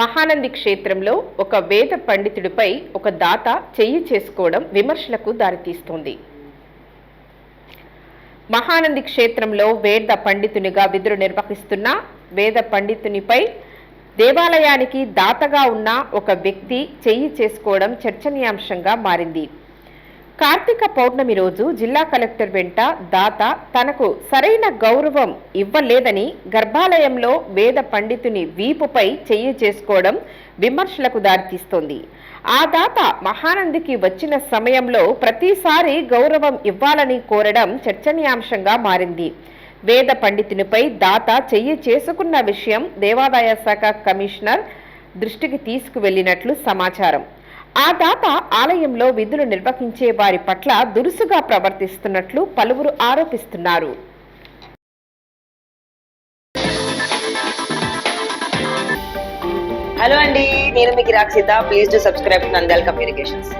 మహానంది క్షేత్రంలో ఒక వేద పండితుడిపై ఒక దాత చెయ్యి చేసుకోవడం విమర్శలకు దారితీస్తోంది. మహానంది క్షేత్రంలో వేద పండితునిగా విధులు నిర్వహిస్తున్న వేద పండితునిపై దేవాలయానికి దాతగా ఉన్న ఒక వ్యక్తి చెయ్యి చేసుకోవడం చర్చనీయాంశంగా మారింది. కార్తీక పౌర్ణమి రోజు జిల్లా కలెక్టర్ వెంట దాత తనకు సరైన గౌరవం ఇవ్వలేదని గర్భాలయంలో వేద పండితుని వీపుపై చెయ్యి చేసుకోవడం విమర్శలకు దారితీస్తోంది. ఆ దాత మహానందికి వచ్చిన సమయంలో ప్రతిసారి గౌరవం ఇవ్వాలని కోరడం చర్చనీయాంశంగా మారింది. వేద పండితునిపై దాత చెయ్యి చేసుకున్న విషయం దేవాదాయ శాఖ కమిషనర్ దృష్టికి తీసుకువెళ్ళినట్లు సమాచారం. ఆ దాత ఆలయంలో విధులు నిర్వహించే వారి పట్ల దురుసుగా ప్రవర్తిస్తున్నట్లు పలువురు ఆరోపిస్తున్నారు. హలో అండి నేను మీకు Rakshita please to subscribe Nandal communications